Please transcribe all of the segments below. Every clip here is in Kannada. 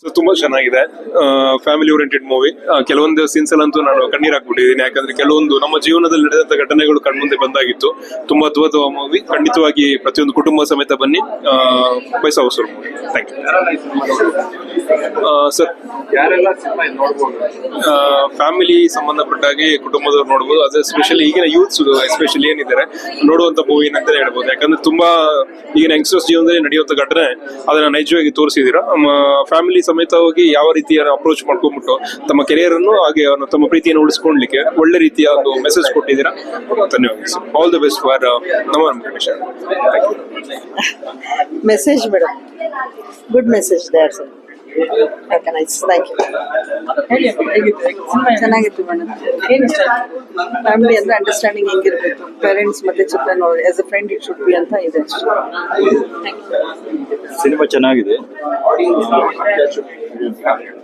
ಸೊ ತುಂಬಾ ಚೆನ್ನಾಗಿದೆ. ಫ್ಯಾಮಿಲಿ ಓರಿಯೆಂಟೆಡ್ ಮೂವಿ ಕೆಲವೊಂದು ಸೀನ್ಸ್ ಅಲ್ಲಂತೂ ನಾನು ಕಣ್ಣೀರ್ ಹಾಕ್ಬಿಟ್ಟಿದ್ದೀನಿ. ಯಾಕಂದ್ರೆ ಕೆಲವೊಂದು ನಮ್ಮ ಜೀವನದಲ್ಲಿ ನಡೆದಂತ ಘಟನೆಗಳು ಕಣ್ಮುಂದೆ ಬಂದಾಗಿತ್ತು. ತುಂಬಾ ಅದ್ಭುತ ಮೂವಿ ಖಂಡಿತವಾಗಿ ಪ್ರತಿಯೊಂದು ಕುಟುಂಬ ಸಮೇತ ಬನ್ನಿ. ಪೈಸಾ movie thank you sir. Family ಸಂಬಂಧಪಟ್ಟಾಗಿ ಕುಟುಂಬದವ್ರು ನೋಡ್ಬೋದು. ಅದೇ ಎಸ್ಪೆಷಲಿ ಈಗಿನ ಯೂತ್ಸ್ ಎಸ್ಪೆಷಲಿ ಏನಿದ್ದಾರೆ ನೋಡುವಂತ ಮೂವಿ ಅಂತ ಹೇಳ್ಬೋದು. ಯಾಕಂದ್ರೆ ತುಂಬಾ ಈಗಿನ ಯಂಗ್ಸ್ಟರ್ಸ್ ಜೀವನದಲ್ಲಿ ನಡೆಯುವಂತ ಘಟನೆ ಅದನ್ನ ನೈಜವಾಗಿ ತೋರಿಸಿದೀರ ಫ್ಯಾಮಿಲಿ ಸಮೇತವಾಗಿ ಯಾವ ರೀತಿಯ ಅಪ್ರೋಚ್ ಮಾಡ್ಕೊಂಡ್ಬಿಟ್ಟು ತಮ್ಮ ಕೆರಿಯರ್ ಅನ್ನು ಹಾಗೆ ತಮ್ಮ ಪ್ರೀತಿಯನ್ನು ಉಳಿಸ್ಕೊಳ್ಲಿಕ್ಕೆ ಒಳ್ಳೆ ರೀತಿಯ ಒಂದು ಮೆಸೇಜ್ ಕೊಟ್ಟಿದ್ದೀರಾ? ಧನ್ಯವಾದ ಆಲ್ ದ ಬೆಸ್ಟ್ ಫಾರ್ ನಮ್ಮ message madam good message okay nice thank you ಚೆನ್ನಾಗಿತ್ತು ಮೇಡಮ್. ಫ್ಯಾಮಿಲಿ ಅಂದ್ರೆ ಅಂಡರ್ಸ್ಟ್ಯಾಂಡಿಂಗ್ ಹೆಂಗಿರ್ಬೇಕು? ಪೇರೆಂಟ್ಸ್ ಮತ್ತೆ ಚಿತ್ರ ನೋಡಿ as a friend it should be ಅಂತ ಇದೆ ಸಿನಿಮಾ ಚೆನ್ನಾಗಿದೆ.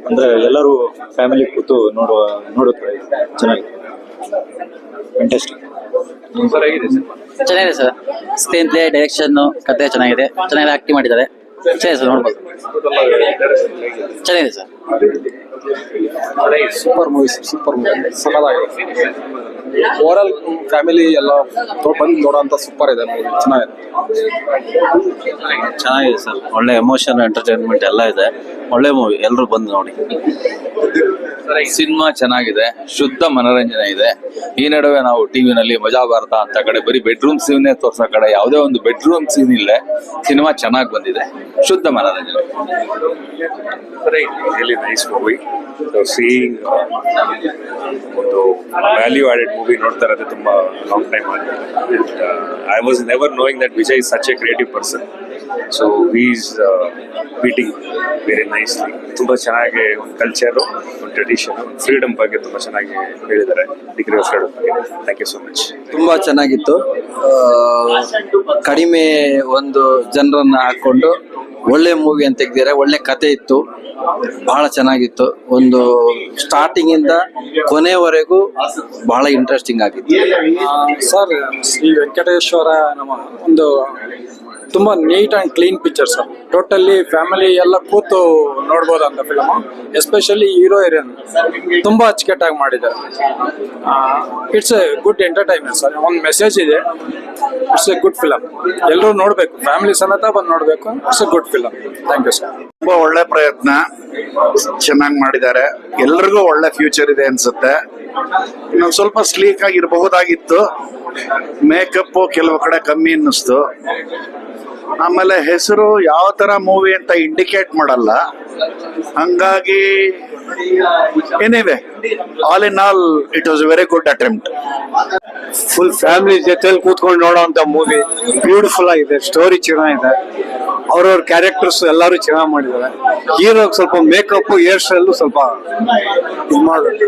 ಅಂದ್ರೆ ಎಲ್ಲರೂ ಫ್ಯಾಮಿಲಿ ಕೂತು ನೋಡುವ ನೋಡುತ್ತಾರೆ. ಚೆನ್ನಾಗಿದೆ. ಚೆನ್ನಾಗಿದೆ ಸರ್. ಸ್ಕ್ರೀನ್ ಪ್ಲೇ ಡೈರೆಕ್ಷನ್ ಕತೆ ಚೆನ್ನಾಗಿದೆ. ಚೆನ್ನಾಗಿ ಆಕ್ಟಿಂಗ್ ಮಾಡಿದ್ದಾರೆ. ಚೆನ್ನಾಗಿದೆ ಸರ್ ನೋಡ್ಬೋದು ಚೆನ್ನಾಗಿದೆ sir super movie super movie ಸಕಲಾಗಿದೆ overall family ಎಲ್ಲ ಬಂದು ನೋಡೋಂಥ ಸೂಪರ್ ಇದೆ ಮೂವಿ ಚೆನ್ನಾಗಿದೆ. ಚೆನ್ನಾಗಿದೆ ಸರ್. ಒಳ್ಳೆ ಎಮೋಷನ್ ಎಂಟರ್ಟೈನ್ಮೆಂಟ್ ಎಲ್ಲ ಇದೆ. ಒಳ್ಳೆ ಮೂವಿ ಎಲ್ಲರೂ ಬಂದು ನೋಡಿ. ಸಿನಿಮಾ ಚೆನ್ನಾಗಿದೆ. ಶುದ್ಧ ಮನೋರಂಜನೆ ಇದೆ. ಈ ನಡುವೆ ನಾವು ಟಿವಿನಲ್ಲಿ ಮಜಾ ಭಾರತ ಅಂತ ಕಡೆ ಬರೀ ಬೆಡ್ರೂಮ್ ಸೀನ್ ತೋರ್ಸೋ ಕಡೆ ಯಾವುದೇ ಒಂದು ಬೆಡ್ರೂಮ್ ಸೀನ್ ಇಲ್ಲ ಸಿನಿಮಾ ಚೆನ್ನಾಗಿ ಬಂದಿದೆ. ಶುದ್ಧ ಮನೋರಂಜನೆ. ನೈಸ್ ಮೂವಿ ಸೀಂಗ್ ಒಂದು ವ್ಯಾಲ್ಯೂ ಆಡೆಡ್ ಮೂವಿ ನೋಡ್ತಾ ಇರೋದು ತುಂಬಾ ಲಾಂಗ್ ಟೈಮ್ ಆಗಿದೆ. I was never knowing that Vijay is such a creative person so is beating very nicely ತುಂಬ ಚೆನ್ನಾಗಿ ಒಂದು ಕಲ್ಚರು ಒಂದು ಟ್ರೆಡಿಷನ್ ಫ್ರೀಡಮ್ ಬಗ್ಗೆ ತುಂಬ ಚೆನ್ನಾಗಿ ಹೇಳಿದ್ದಾರೆ. ಡಿಗ್ರಿ ಆಫ್ ಫ್ರೀಡಮ್ ಬಗ್ಗೆ. ಥ್ಯಾಂಕ್ ಯು ಸೊ ಮಚ್ ತುಂಬ ಚೆನ್ನಾಗಿತ್ತು. ಕಡಿಮೆ ಒಂದು ಜನರನ್ನ ಹಾಕೊಂಡು ಒಳ್ಳೆ ಮೂವಿ ಅಂತ ತೆಗ್ದಿದ್ದಾರೆ. ಒಳ್ಳೆ ಕತೆ ಇತ್ತು. ಬಹಳ ಚೆನ್ನಾಗಿತ್ತು. ಒಂದು ಸ್ಟಾರ್ಟಿಂಗ್ ಇಂದ ಕೊನೆವರೆಗೂ ಬಹಳ ಇಂಟ್ರೆಸ್ಟಿಂಗ್ ಆಗಿತ್ತು. ಸರ್ ಶ್ರೀ ವೆಂಕಟೇಶ್ವರ ನಮ್ಮ ಒಂದು ತುಂಬಾ neat and clean picture sir. Totally family ಎಲ್ಲ ಕೂತು ನೋಡ್ಬೋದಂತ ಫಿಲಮ್ ಎಸ್ಪೆಷಲಿ ಹೀರೋ ಹೀರೋಯಿನ್ ತುಂಬಾ ಅಚ್ಚುಕಟ್ಟಾಗಿ ಮಾಡಿದ್ದಾರೆ. It's a good entertainment sir. ಒಂದು ಮೆಸೇಜ್ ಇದೆ. ಇಟ್ಸ್ ಎ ಗುಡ್ ಫಿಲಮ್ ಎಲ್ಲರೂ ನೋಡಬೇಕು. ಫ್ಯಾಮಿಲಿ ಸಮೇತ ಬಂದು ನೋಡಬೇಕು. It's a good film thank you sir ತುಂಬಾ ಒಳ್ಳೆ ಪ್ರಯತ್ನ ಚೆನ್ನಾಗಿ ಮಾಡಿದ್ದಾರೆ. ಎಲ್ರಿಗೂ ಒಳ್ಳೆ ಫ್ಯೂಚರ್ ಇದೆ ಅನ್ಸುತ್ತೆ. ಇನ್ನೊಂದು ಸ್ವಲ್ಪ ಸ್ಲೀಕ್ ಆಗಿರಬಹುದಾಗಿತ್ತು. ಮೇಕಪ್ ಕೆಲವು ಕಡೆ ಕಮ್ಮಿ ಅನ್ನಿಸ್ತು. ಆಮೇಲೆ ಹೆಸರು ಯಾವ ತರ ಮೂವಿ ಅಂತ ಇಂಡಿಕೇಟ್ ಮಾಡಲ್ಲ. ಹಂಗಾಗಿ anyway all in all it was very good attempt full family ಜೊತೆಲಿ ಕೂತ್ಕೊಂಡು ನೋಡೋಂತ ಮೂವಿ ಬ್ಯೂಟಿಫುಲ್ ಆಗಿದೆ ಸ್ಟೋರಿ ಚೆನ್ನಾಗಿದೆ. ಅವ್ರವ್ರ ಕ್ಯಾರೆಕ್ಟರ್ಸ್ ಎಲ್ಲರೂ ಚೆನ್ನಾಗಿ ಮಾಡಿದ್ದಾರೆ ಹೀರೋ ಸ್ವಲ್ಪ ಮೇಕಪ್ ಹೇರ್ ಸ್ಟೈಲ್ ಸ್ವಲ್ಪ ಇದು ಮಾಡಬೇಕು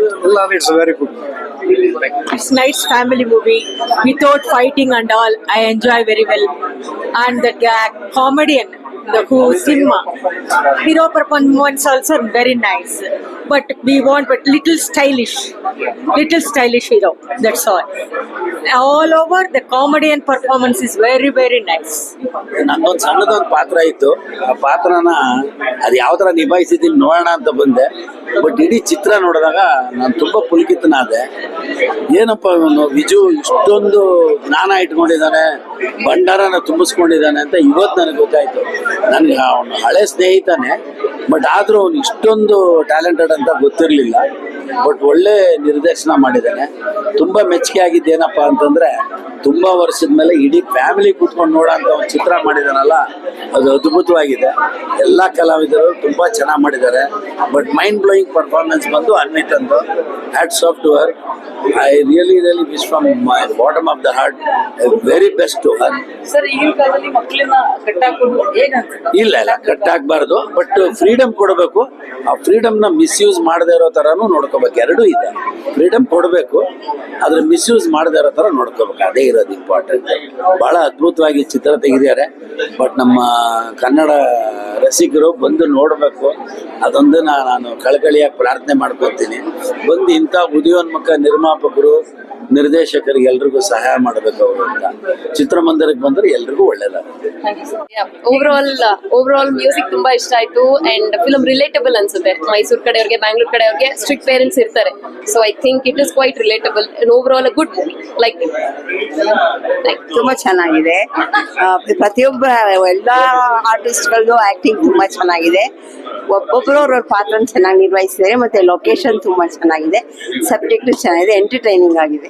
it's very good It's nice family movie without fighting and all. I enjoy very well. And the gag comedian, the whole cinema. hero performance also very nice. But we want but little stylish, little stylish hero. That's all. All over the comedian performance is very very nice. ನಂದೊಂದು ಸಣ್ಣದೊಂದು ಪಾತ್ರ ಇತ್ತು ಆ ಪಾತ್ರನ ಅದು ಯಾವ ಥರ ನಿಭಾಯಿಸಿದ್ದೀನಿ ನೋಡೋಣ ಅಂತ ಬಂದೆ ಬಟ್ ಇಡೀ ಚಿತ್ರ ನೋಡಿದಾಗ ನಾನು ತುಂಬ ಪುಲಕಿತನಾದೆ ಏನಪ್ಪ ಇವನು ವಿಜು ಇಷ್ಟೊಂದು ಜ್ಞಾನ ಇಟ್ಕೊಂಡಿದ್ದಾನೆ ಭಂಡಾರನ ತುಂಬಿಸ್ಕೊಂಡಿದ್ದಾನೆ ಅಂತ ಇವತ್ತು ನನಗೆ ಗೊತ್ತಾಯ್ತು ನನಗೆ ಅವನು ಹಳೆ ಸ್ನೇಹಿತನೇ ಬಟ್ ಆದರೂ ಅವನು ಇಷ್ಟೊಂದು ಟ್ಯಾಲೆಂಟೆಡ್ ಅಂತ ಗೊತ್ತಿರಲಿಲ್ಲ. ಬಟ್ ಒಳ್ಳೆ ನಿರ್ದೇಶನ ಮಾಡಿದ್ದಾನೆ. ತುಂಬ ಮೆಚ್ಚುಗೆ ಆಗಿದ್ದೇನಪ್ಪ ಅಂತಂದ್ರೆ ತುಂಬ ವರ್ಷದ ಮೇಲೆ ಇಡೀ ಫ್ಯಾಮಿಲಿ ಕೂತ್ಕೊಂಡು ನೋಡೋಂಥ ಒಂದು ಚಿತ್ರ ಮಾಡಿದಾನಲ್ಲ ಅದು ಅದ್ಭುತವಾಗಿದೆ. ಎಲ್ಲ ಕಲಾವಿದರು ತುಂಬ ಚೆನ್ನಾಗಿ ಮಾಡಿದ್ದಾರೆ. ಬಟ್ ಮೈಂಡ್ ಬ್ಲೋಯಿಂಗ್ ಪರ್ಫಾರ್ಮೆನ್ಸ್ ಬಂದು ಅನ್ವಿತ್ ಅಂದು hats off to her I really really wish from my bottom of the heart very best to her ಇಲ್ಲ ಇಲ್ಲ ಕಟ್ ಆಗ್ಬಾರ್ದು ಬಟ್ ಫ್ರೀಡಮ್ ಕೊಡಬೇಕು. ಆ ಫ್ರೀಡಮ್ನ ಮಿಸ್ಯೂಸ್ ಮಾಡದೇ ಇರೋ ತರನು ನೋಡ್ಕೋಬೇಕು ಎರಡೂ ಇದೆ. ಫ್ರೀಡಮ್ ಕೊಡಬೇಕು, ಆದ್ರೆ ಮಿಸ್ಯೂಸ್ ಮಾಡದೇ ಇರೋ ತರ ನೋಡ್ಕೋಬೇಕು. ಅದೇ ಇರೋದು ಇಂಪಾರ್ಟೆಂಟ್ ಬಹಳ ಅದ್ಭುತವಾಗಿ ಚಿತ್ರ ತೆಗೆದಿದ್ದಾರೆ. ಬಟ್ ನಮ್ಮ ಕನ್ನಡ ರಸಿಕರು ಬಂದು ನೋಡಬೇಕು. ಅದೊಂದನ್ನ ನಾನು ಕಳಕಳಿಯಾಗಿ ಪ್ರಾರ್ಥನೆ ಮಾಡ್ಕೊತೀನಿ. ಬಂದು ಇಂಥ ಉದಯೋನ್ಮುಖ ನಿರ್ಮಾಪಕರು ನಿರ್ದೇಶಕರಿಗೆ ಎಲ್ರಿಗೂ ಸಹಾಯ ಮಾಡಬೇಕು ಅವರು ಅಂತ. ಚಿತ್ರಮಂದಿರಕ್ಕೆ ಬಂದ್ರೆ ಎಲ್ರಿಗೂ ಒಳ್ಳೇದಾಗುತ್ತೆ. Overall overall music ತುಂಬಾ ಇಷ್ಟ ಆಯ್ತು ಅಂಡ್ ಫಿಲಮ್ ರಿಲೇಟಬಲ್ ಅನ್ಸುತ್ತೆ. ಮೈಸೂರ್ ಕಡೆಯವ್ರಿಗೆ ಬ್ಯಾಂಗ್ಳೂರ್ ಕಡೆಯವ್ರಿಗೆ ಸ್ಟ್ರಿಕ್ಟ್ ಪೇರೆಂಟ್ಸ್ ಇರ್ತಾರೆ. So I think it is quite relatable and overall good movie like ತುಂಬಾ ಚೆನ್ನಾಗಿದೆ. ಪ್ರತಿಯೊಬ್ಬ ಎಲ್ಲ ಆರ್ಟಿಸ್ಟ್ಗಳದ್ದು ಆಕ್ಟಿಂಗ್ ತುಂಬಾ ಚೆನ್ನಾಗಿದೆ. ಒಬ್ಬೊಬ್ರು ಅವ್ರವ್ರ ಪಾತ್ರ ಚೆನ್ನಾಗಿ ನಿರ್ವಹಿಸಿದ್ದಾರೆ ಮತ್ತೆ ಲೊಕೇಶನ್ ತುಂಬಾ ಚೆನ್ನಾಗಿದೆ. ಸಬ್ಜೆಕ್ಟ್ ಚೆನ್ನಾಗಿದೆ ಎಂಟರ್ಟೈನಿಂಗ್ ಆಗಿದೆ.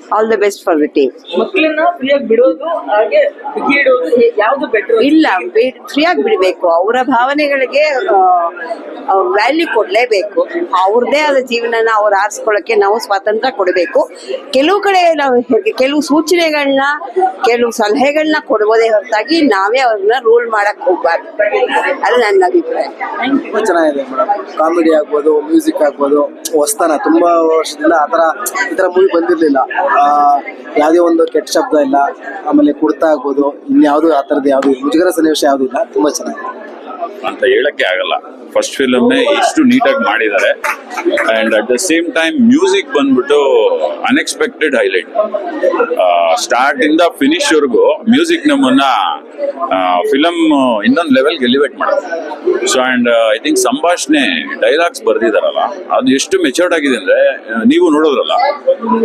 All the best for the team ಮಕ್ಕಳನ್ನ ಫ್ರೀಯಾಗಿ ಬಿಡೋದು ಹಾಗೆ ಬಿಗಿ ಇಡೋದು ಯಾವ್ದು ಬೆಟರ್ ಇಲ್ಲ ಫ್ರೀಯಾಗಿ ಬಿಡಬೇಕು. ಅವರ ಭಾವನೆಗಳಿಗೆ ವ್ಯಾಲ್ಯೂ ಕೊಡಲೇಬೇಕು. ಅವ್ರದ್ದೇ ಆದ ಜೀವನನ ಅವ್ರು ಆರಿಸ್ಕೊಳ್ಳೋಕೆ ನಾವು ಸ್ವಾತಂತ್ರ್ಯ ಕೊಡಬೇಕು. ಕೆಲವು ಕಡೆ ನಾವು ಹೇಗೆ ಕೆಲವು ಸೂಚನೆಗಳನ್ನ ಕೆಲವು ಸಲಹೆಗಳನ್ನ ಕೊಡ್ಬೋದೇ ಹೊರತಾಗಿ ನಾವೇ ಅವ್ರನ್ನ ರೂಲ್ ಮಾಡಕ್ ಹೋಗ್ಬಾರ್ದು. ಅದು ನನ್ನ ಅಭಿಪ್ರಾಯ. ತುಂಬಾ ಚೆನ್ನಾಗಿದೆ ಮೇಡಮ್. ಕಾಮಿಡಿ ಆಗ್ಬೋದು ಮ್ಯೂಸಿಕ್ ಆಗ್ಬೋದು ಹೊಸ್ತಾನ. ತುಂಬಾ ವರ್ಷದಿಂದ ಆತರ ಈ ತರ ಮೂವಿ ಬಂದಿರ್ಲಿಲ್ಲ. ಆ, ಯಾವ್ದೇ ಒಂದು ಕೆಟ್ಟ ಶಬ್ದ ಇಲ್ಲ. ಆಮೇಲೆ ಕುಡ್ತಾ ಆಗ್ಬೋದು, ಇನ್ಯಾವುದು ಆ ಥರದ್ದು ಯಾವುದು ಮುಜುಗರ ಸನ್ನಿವೇಶ ಯಾವುದೂ ಇಲ್ಲ. ತುಂಬಾ ಚೆನ್ನಾಗಿದೆ. ಅಂತ ಹೇಳಕ್ಕೆ ಆಗಲ್ಲ. ಫಸ್ಟ್ ಫಿಲಮ್ನೇ ಎಷ್ಟು ನೀಟಾಗಿ ಮಾಡಿದ್ದಾರೆ. And at the same time music ಬಂದ್ಬಿಟ್ಟು ಅನ್ಎಕ್ಸ್ಪೆಕ್ಟೆಡ್ ಹೈಲೈಟ್ ಸ್ಟಾರ್ಟ್ ಇಂದ ಫಿನಿಶ್ ವರೆಗೂ ಮ್ಯೂಸಿಕ್ ನಮ್ಮನ್ನ ಫಿಲಮ್ ಇನ್ನೊಂದು ಲೆವೆಲ್ಗೆ ಎಲಿವೇಟ್ ಮಾಡುತ್ತೆ ಸೊ ಅಂಡ್ ಐ ಥಿಂಕ್ ಸಂಭಾಷಣೆ ಡೈಲಾಗ್ಸ್ ಬರ್ದಿದಾರಲ್ಲ, ಅದು ಎಷ್ಟು ಮೆಚೂರ್ಡ್ ಆಗಿದೆ ಅಂದ್ರೆ ನೀವು ನೋಡೋದ್ರಲ್ಲ.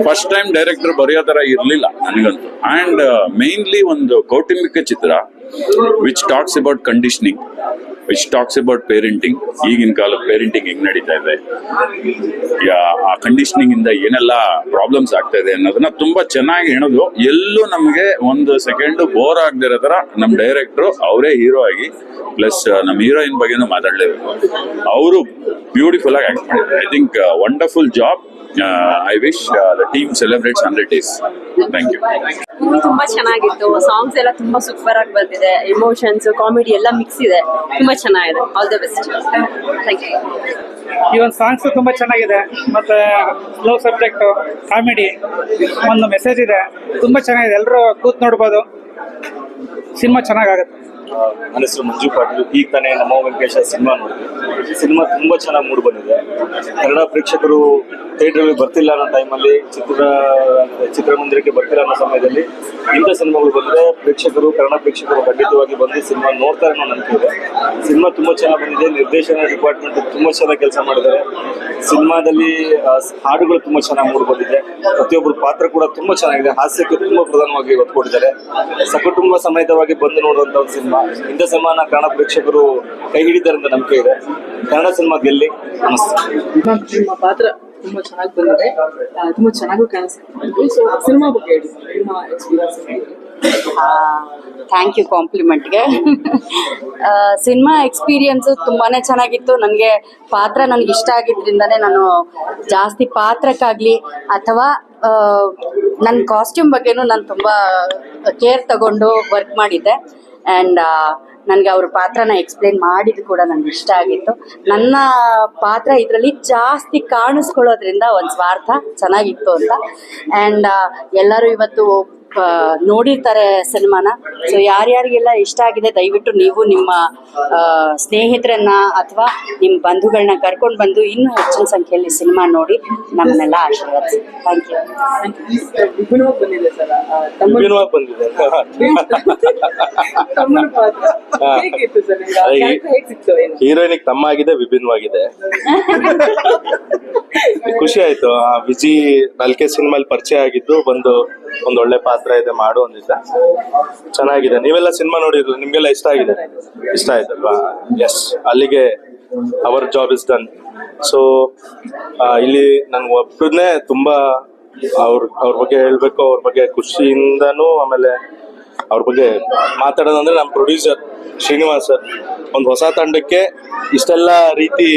ಫಸ್ಟ್ ಟೈಮ್ ಡೈರೆಕ್ಟರ್ ಬರೆಯೋ ತರ ಇರ್ಲಿಲ್ಲ ನನಗಂತೂ. ಅಂಡ್ ಮೇನ್ಲಿ ಒಂದು ಕೌಟುಂಬಿಕ ಚಿತ್ರ which talks about conditioning which talks about parenting ಈಗಿನ ಕಾಲದ ಪೇರೆಂಟಿಂಗ್ ಹೆಂಗ್ ನಡೀತಾ ಇದೆ? ಆ ಕಂಡೀಷನಿಂಗ್ ಇಂದ ಏನೆಲ್ಲ ಪ್ರಾಬ್ಲಮ್ಸ್ ಆಗ್ತಾ ಇದೆ ಅನ್ನೋದನ್ನ ತುಂಬಾ ಚೆನ್ನಾಗಿ ಹೇಳೋದು. ಎಲ್ಲೂ ನಮಗೆ ಒಂದು ಸೆಕೆಂಡ್ ಬೋರ್ ಆಗದಿರೋ ತರ ನಮ್ ಡೈರೆಕ್ಟ್ರು ಅವರೇ ಹೀರೋ ಆಗಿ ಪ್ಲಸ್ ನಮ್ಮ ಹೀರೋಯಿನ್ ಬಗ್ಗೆನೂ ಮಾತಾಡಲೇಬೇಕು. ಅವರು ಬ್ಯೂಟಿಫುಲ್ ಆಗಿ ಆಕ್ಟ್ ಮಾಡಿದ್ದಾರೆ. I think wonderful job I wish the team celebrates hundred days thank you movie ತುಂಬಾ ಚೆನ್ನಾಗಿತ್ತು. ಸಾಂಗ್ಸ್ ಎಲ್ಲ ತುಂಬಾ ಸೂಪರ್ ಆಗಿ ಬಂದಿದೆ. ಇಮೋಷನ್ಸ್ ಕಾಮಿಡಿ ಎಲ್ಲ ಮಿಕ್ಸ್ ಇದೆ. ತುಂಬಾ ಚೆನ್ನಾಗಿದೆ. All the best thank you ಈ ಒಂದು ಸಾಂಗ್ಸ್ ತುಂಬಾ ಚೆನ್ನಾಗಿದೆ. ಮತ್ತೆ ಲವ್ ಸಬ್ಜೆಕ್ಟ್ ಕಾಮಿಡಿ ಒಂದು ಮೆಸೇಜ್ ಇದೆ. ತುಂಬಾ ಚೆನ್ನಾಗಿದೆ. ಎಲ್ಲರೂ ಕೂತ್ ನೋಡ್ಬೋದು. ಸಿನಿಮಾ ಚೆನ್ನಾಗಾಗುತ್ತೆ. ನನ್ನ ಹೆಸರು ಮಂಜು ಪಾಟೀಲ್ ಈಗ ತಾನೇ ನಮ್ಮ ವೆಂಕಟೇಶ ಸಿನಿಮಾ ನೋಡಿದ್ವಿ. ಸಿನಿಮಾ ತುಂಬಾ ಚೆನ್ನಾಗಿ ಮೂಡ್ ಬಂದಿದೆ. ಕನ್ನಡ ಪ್ರೇಕ್ಷಕರು ಥಿಯೇಟರ್ ಬರ್ತಿಲ್ಲ ಅನ್ನೋ ಟೈಮಲ್ಲಿ ಚಿತ್ರ, ಚಿತ್ರಮಂದಿರಕ್ಕೆ ಬರ್ತಿಲ್ಲ ಅನ್ನೋ ಸಮಯದಲ್ಲಿ ಇಂಥ ಸಿನಿಮಾಗಳು ಬಂದರೆ ಪ್ರೇಕ್ಷಕರು, ಕನ್ನಡ ಪ್ರೇಕ್ಷಕರು ಖಂಡಿತವಾಗಿ ಬಂದು ಸಿನಿಮಾ ನೋಡ್ತಾರೆ ಅನ್ನೋ ನಂಬಿಕೆ ಇದೆ. ಸಿನಿಮಾ ತುಂಬ ಚೆನ್ನಾಗಿ ಬಂದಿದೆ, ನಿರ್ದೇಶನ ಡಿಪಾರ್ಟ್ಮೆಂಟ್ ತುಂಬ ಚೆನ್ನಾಗಿ ಕೆಲಸ ಮಾಡಿದ್ದಾರೆ. ಸಿನಿಮಾದಲ್ಲಿ ಹಾಡುಗಳು ತುಂಬ ಚೆನ್ನಾಗಿ ಮೂಡಿಬಂದಿದೆ ಪ್ರತಿಯೊಬ್ಬರ ಪಾತ್ರ ಕೂಡ ತುಂಬ ಚೆನ್ನಾಗಿದೆ. ಹಾಸ್ಯಕ್ಕೆ ತುಂಬ ಪ್ರಧಾನವಾಗಿ ಒತ್ತು ಕೊಟ್ಟಿದ್ದಾರೆ. ಸಕುಟುಂಬ ಸಮೇತವಾಗಿ ಬಂದು ನೋಡುವಂಥ ಒಂದು ಸಿನಿಮಾ. ಇಂಥ ಸಿನಿಮಾನ ಕನ್ನಡ ಪ್ರೇಕ್ಷಕರು ಕೈ ಹಿಡಿದಾರೆ ಅಂತ ನಂಬಿಕೆ ಇದೆ. ಕನ್ನಡ ಸಿನಿಮಾ ಗೆಲ್ಲಿ. ನಮಸ್ತೆ. ಪಾತ್ರ ತುಂಬಾ ಚೆನ್ನಾಗಿ ಬಂದಿದೆ. ತುಂಬಾ ಚೆನ್ನಾಗೂ ಕಾಣಿಸ್ತಿದೆ ಸೊ ಸಿನಿಮಾ ಬಗ್ಗೆ ಸಿನಿಮಾ ಎಕ್ಸ್ಪೀರಿಯನ್ಸ್ ಥ್ಯಾಂಕ್ ಯು ಕಾಂಪ್ಲಿಮೆಂಟ್ಗೆ ಸಿನಿಮಾ ಎಕ್ಸ್ಪೀರಿಯನ್ಸು ತುಂಬಾನೇ ಚೆನ್ನಾಗಿತ್ತು. ನನಗೆ ಪಾತ್ರ ನನಗೆ ಇಷ್ಟ ಆಗಿದ್ರಿಂದನೇ ನಾನು ಜಾಸ್ತಿ ಪಾತ್ರಕ್ಕಾಗಲಿ ಅಥವಾ ನನ್ನ ಕಾಸ್ಟ್ಯೂಮ್ ಬಗ್ಗೆನೂ ನಾನು ತುಂಬ ಕೇರ್ ತಗೊಂಡು ವರ್ಕ್ ಮಾಡಿದ್ದೆ. ಆ್ಯಂಡ್ ನನಗೆ ಅವ್ರ ಪಾತ್ರನ ಎಕ್ಸ್ಪ್ಲೇನ್ ಮಾಡಿದ್ದು ಕೂಡ ನನಗೆ ಇಷ್ಟ ಆಗಿತ್ತು. ನನ್ನ ಪಾತ್ರ ಇದರಲ್ಲಿ ಜಾಸ್ತಿ ಕಾಣಿಸ್ಕೊಳ್ಳೋದ್ರಿಂದ ಒಂದು ಸ್ವಾರ್ಥ ಚೆನ್ನಾಗಿತ್ತು ಅಂತ. ಆ್ಯಂಡ್ ಎಲ್ಲರೂ ಇವತ್ತು ನೋಡಿರ್ತಾರೆ ಸಿನಿಮಾನ ಸೊ ಯಾರ್ಯಾರಿಗೆಲ್ಲ ಇಷ್ಟ ಆಗಿದೆ ದಯವಿಟ್ಟು ನೀವು ನಿಮ್ಮ ಸ್ನೇಹಿತರನ್ನ ಅಥವಾ ನಿಮ್ಮ ಬಂಧುಗಳನ್ನ ಕರ್ಕೊಂಡು ಬಂದು ಇನ್ನೂ ಹೆಚ್ಚಿನ ಸಂಖ್ಯೆಯಲ್ಲಿ ಸಿನಿಮಾ ನೋಡಿ ನಮ್ಮನ್ನೆಲ್ಲ ಆಶೀರ್ವದಿಸಿ ಥ್ಯಾಂಕ್ ಯು ಹೀರೋಯಿನಿಗೆ ತಮ್ಮ ಆಗಿದೆ ವಿಭಿನ್ನವಾಗಿದೆ. ಖುಷಿ ಆಯ್ತು. ಆ ವಿಜಿ ನಲ್ಕೆ ಸಿನಿಮಾಲ್ ಪರಿಚಯ ಆಗಿದ್ದು ಬಂದು ಒಂದ್ ಒಳ್ಳೆ ಪಾತ್ರ ಇದೆ ಮಾಡು ಅಂದಿದ್ದ. ಚೆನ್ನಾಗಿದೆ. ನೀವೆಲ್ಲ ಸಿನಿಮಾ ನೋಡಿದ್ರು? ನಿಮ್ಗೆಲ್ಲ ಇಷ್ಟ ಆಗಿದೆ? ಇಷ್ಟ ಆಯ್ತಲ್ವಾ? ಎಸ್ ಅಲ್ಲಿಗೆ our job is done so ಇಲ್ಲಿ ನನ್ ಒಬ್ಬನೇ ತುಂಬಾ ಅವ್ರ ಅವ್ರ ಬಗ್ಗೆ ಹೇಳ್ಬೇಕು, ಅವ್ರ ಬಗ್ಗೆ ಖುಷಿಯಿಂದನೂ ಆಮೇಲೆ ಅವ್ರ ಬಗ್ಗೆ ಮಾತಾಡೋದಂದ್ರೆ ನಮ್ಮ ಪ್ರೊಡ್ಯೂಸರ್ ಶ್ರೀನಿವಾಸ್ ಸರ್. ಒಂದು ಹೊಸ ತಂಡಕ್ಕೆ ಇಷ್ಟೆಲ್ಲ ರೀತಿ